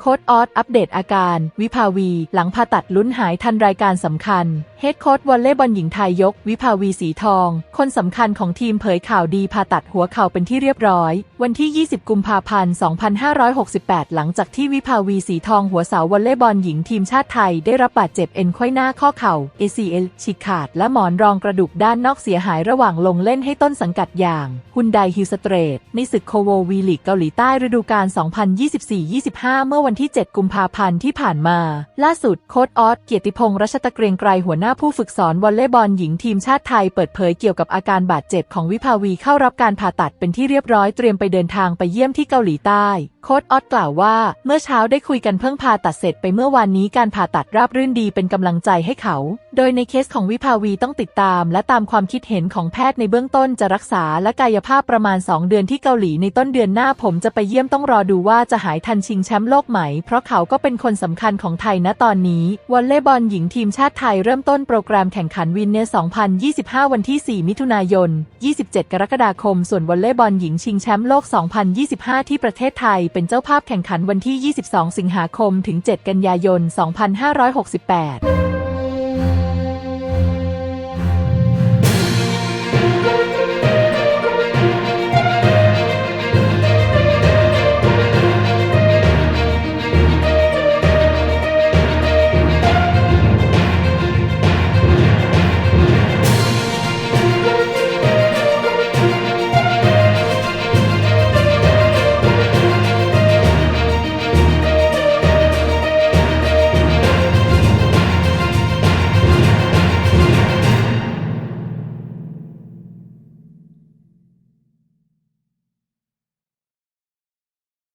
โค้ดออสอัปเดตอาการ วิภาวี หลังผ่าตัดลุ้นหายทันรายการสำคัญ เฮดโค้ดวอลเลย์บอลหญิงไทยยก วิภาวีสีทอง คนสำคัญของทีมเผยข่าวดีผ่าตัดหัวเข่าเป็นที่เรียบร้อย วันที่ 20 กุมภาพันธ์ 2568 หลังจากที่วิภาวีสีทองหัวเสาวอลเลย์บอลหญิงทีมชาติไทยได้รับบาดเจ็บเอ็นไขว้หน้าข้อเข่า ACL ฉีกขาด และหมอนรองกระดูกด้านนอกเสียหายระหว่างลงเล่นให้ต้นสังกัดอย่างฮุนไดฮิลสเตรทในศึกโคโววีลีกเกาหลีใต้ฤดูกาล2024-25 เมื่อวันที่ 7 กุมภาพันธ์ที่ผ่านมา ล่าสุดโค้ดออสเกียรติพงษ์รัชตะเกรียงไกรหัวหน้าผู้ฝึกสอนวอลเลย์บอลหญิงทีมชาติไทยเปิดเผยเกี่ยวกับอาการบาดเจ็บของวิภาวีเข้ารับการผ่าตัดเป็นที่เรียบร้อยเตรียมไปเดินทางไปเยี่ยมที่เกาหลีใต้ โค้ดออสกล่าวว่า เมื่อเช้าได้คุยกันเพิ่งผ่าตัดเสร็จไปเมื่อวานนี้การผ่าตัดราบรื่นดีเป็นกำลังใจให้เขา โดยในเคสของวิภาวีต้องติดตาม และตามความคิดเห็นของแพทย์ในเบื้องต้นจะรักษาและกายภาพประมาณ 2 เดือนที่เกาหลีในต้นเดือนหน้าผมจะไปเยี่ยมต้องรอดูว่าจะหายทันชิงแชมป์โลกไหม เพราะเขาก็เป็นคนสำคัญของไทยณตอนนี้วอลเลย์บอลหญิงทีมชาติไทยเริ่มต้นโปรแกรมแข่งขันวินเนส2025 วันที่ 4 มิถุนายน 27 กรกฎาคม ส่วนวอลเลย์บอลหญิงชิงแชมป์โลก 2025 ที่ประเทศไทยเป็นเจ้าภาพแข่งขันวันที่ 22 สิงหาคม ถึง 7 กันยายน 2568